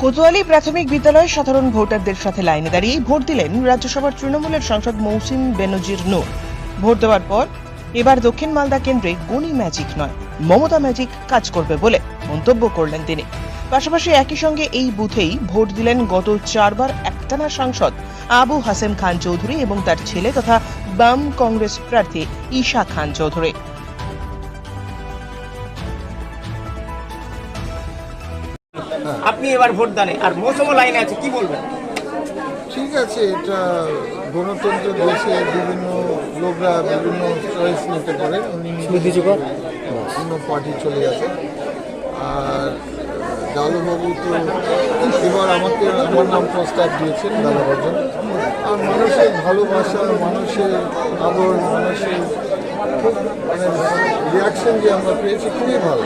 কোতোয়ালি প্রাথমিক বিদ্যালয়ে সাধারণ ভোটারদের সাথে লাইনে দাঁড়িয়ে ভোট দিলেন রাজ্যসভার তৃণমূলের সাংসদ মৌসিম বেনজির নূর ভোট দেওয়ার পর এবার দক্ষিণ মালদা কেন্দ্রে গণি ম্যাজিক নয়, মমতা ম্যাজিক কাজ করবে বলে মন্তব্য করলেন তিনি। পাশাপাশি একই সঙ্গে এই বুথেই ভোট দিলেন গত চারবার একটানা সাংসদ আবু হাসেম খান চৌধুরী এবং তার ছেলে তথা বাম কংগ্রেস প্রার্থী ঈশা খান চৌধুরী। আপনি এবার ভোট দানে আর মৌসুমও লাইনে আছে কি বলবেন? ঠিক আছে এটা গণতন্ত্র দেশে বিভিন্ন লোকরা বিভিন্ন চয়েস নিতে পারে। উনি অন্য পার্টি চলে গেছে। আর ডালুবাবু তো এবার আমাকে আমার নাম প্রস্তাব দিয়েছেন ডালাবার আর মানুষের ভালোবাসা মানুষের আদর মানুষের মানে রিয়াকশন যে আমরা পেয়েছি খুবই ভালো।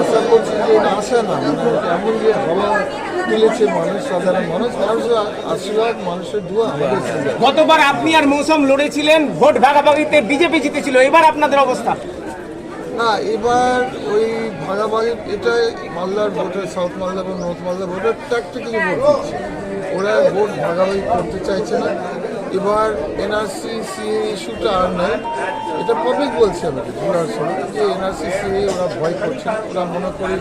আশা করছি যে এটা আশা না মানে এমন যে হওয়া তুলেছে মানুষ সাধারণ মানুষ মানুষের আশীর্বাদ মানুষের দোয়া আমাদের গতবার আপনি আর মৌসুম লড়েছিলেন ভোট ভাগাভাগিতে বিজেপি জিতেছিল এবার আপনাদের অবস্থা? না এবার ওই ভাগাভাগি এটা মালদার ভোটের সাউথ মালদা এবং north Malda voter tactically vote ওরা ভোট ভাগাভাগি করতে চাইছে না। এবার এনআরসি সিএ ইস্যুটা আর নেই। এটা পাবলিক বলছে আমাকে ঘোরার সময় যে এনআরসি সিএ ওরা ভয় করছে। ওরা মনে করে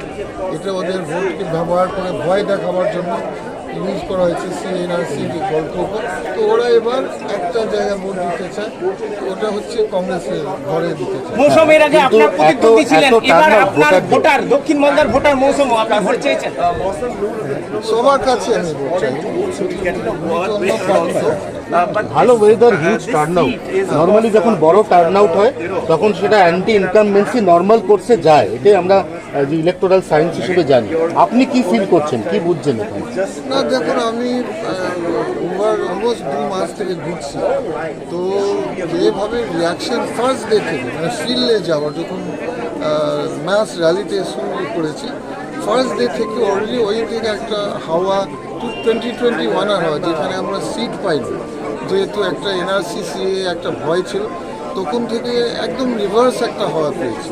এটা ওদের ভোটকে ব্যবহার করে ভয় দেখাবার জন্য ইউজ করা হয়েছে সিএনআরসি যে গল্প তো ওরা এবার একটা জায়গায় ভোট দিতে চায় ওটা হচ্ছে কংগ্রেসের ঘরে দিতে চায়। মৌসুম এর আগে আপনার প্রতিদ্বন্দ্বী ছিলেন এবার আপনার ভোটার ভোটার মৌসুম আপনি ভোট চেয়েছেন? সবার কাছে আমি ভোট চাই। ভালো weather huge turn out normally যখন বড় টার্ন আউট হয় তখন সেটা অ্যান্টি ইনকামবেন্সি নর্মাল কোর্সে যায়। এটাই আমরা যে ইলেকটোরাল সায়েন্স হিসেবে জানি। আপনি কি ফিল করছেন? কি বুঝছেন এখানে? না দেখুন আমি অলমোস্ট দু মাস থেকে ঘুরছি। তো যেভাবে রিয়াকশন ফার্স্ট ডে থেকে মানে ফিল্ডে যাওয়া যখন ম্যাচ র্যালিতে শুরু করেছি ফার্স্ট ডে থেকে অলরেডি ওই থেকে একটা হাওয়া টোয়েন্টি টোয়েন্টি হাওয়া যেখানে আমরা সিট পাইনি। যেহেতু একটা এনআরসিসি একটা ভয় ছিল, তখন থেকে একদম রিভার্স একটা হওয়া পেয়েছে।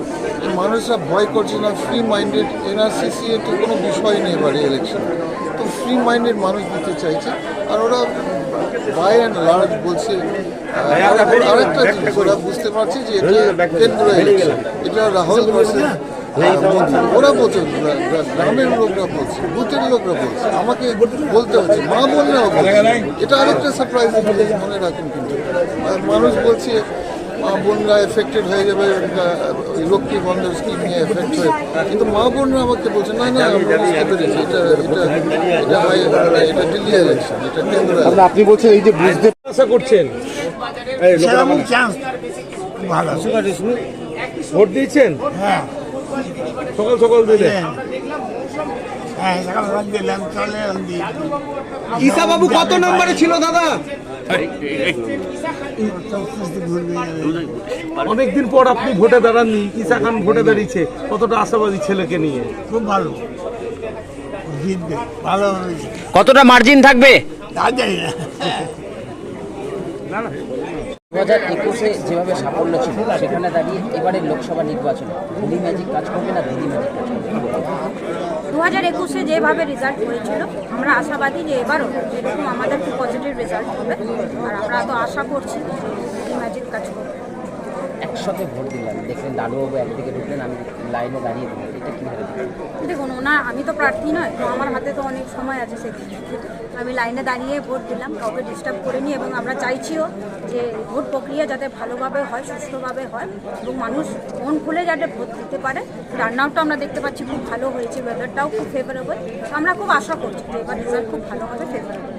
মানুষরা ভয় করছে না ফ্রি মাইন্ডেড এনআরসিসি তো কোনো বিষয় নেই এবারে ইলেকশন তো ফ্রি মাইন্ডেড মানুষ দিতে চাইছে, আর ওরা বাই অ্যান্ড লার্জ বলছে আরেকটা জিনিস, ওরা বুঝতে পারছে যে এটা কেন্দ্র ইলেকশন এটা রাহুল ভার্সেস ওরা বলছে গ্রামের লোকরা বলছে বুথের লোকরা বলছে আমাকে বলতে হচ্ছে মা বোনরাও এটা আরেকটা সারপ্রাইজ মনে রাখুন কিন্তু। আর মানুষ বলছে মা বোনরা এফেক্টেড হয়ে যাবে ওই লক্ষ্মী বন্ধের স্কিম নিয়ে এফেক্ট হয়ে কিন্তু মা বোনরা আমাকে বলছে না না আমরা বুঝতে পেরেছি এটা এটা এটা হাই এটা দিল্লি ইলেকশন এটা কেন্দ্র আপনি বলছেন এই যে বুঝতে আশা করছেন। ভালো। ভোট দিয়েছেন? হ্যাঁ। সকাল সকাল দিলে? হ্যাঁ। দিয়ে। ঈশা বাবু কত নম্বরে ছিল দাদা? অনেকদিন পর আপনি ভোটে দাঁড়াননি। ঈশা খান ভোটে দাঁড়িয়েছে। কতটা আশাবাদী ছেলেকে নিয়ে? খুব ভালো। জিতবে ভালো কতটা মার্জিন থাকবে? না। দু হাজার একুশে যেভাবে সাফল্য ছিল, সেখানে দাঁড়িয়ে এবারের লোকসভা নির্বাচনে হোলি ম্যাজিক কাজ করবে না দিদি ম্যাজিক কাজ করবে? দু হাজার একুশে যেভাবে রেজাল্ট হয়েছিল, আমরা আশাবাদী যে এবারও এরকম আমাদের পজিটিভ রেজাল্ট হবে। আর আমরা তো আশা করছি ম্যাজিক কাজ করবে। একসাথে ভোট দিলাম। দেখলেন লালুবাবু একদিকে ঢুকলেন, আমি লাইনে দাঁড়িয়ে দিলাম। এটা কীভাবে দেখুন ওনার আমি তো প্রার্থী নয়, তো আমার হাতে তো অনেক সময় আছে সেদিন। আমি লাইনে দাঁড়িয়ে ভোট দিলাম, কাউকে ডিস্টার্ব করিনি এবং আমরা চাইছিও যে ভোট প্রক্রিয়া যাতে ভালোভাবে হয় সুস্থভাবে হয় এবং মানুষ মন খুলে যাতে ভোট দিতে পারে। রান্নাটা আমরা দেখতে পাচ্ছি, খুব ভালো হয়েছে ওয়েদারটাও খুব ফেভারেবল আমরা খুব আশা করছি যে এবার রেজাল্ট খুব ভালো হবে ফেভারেবল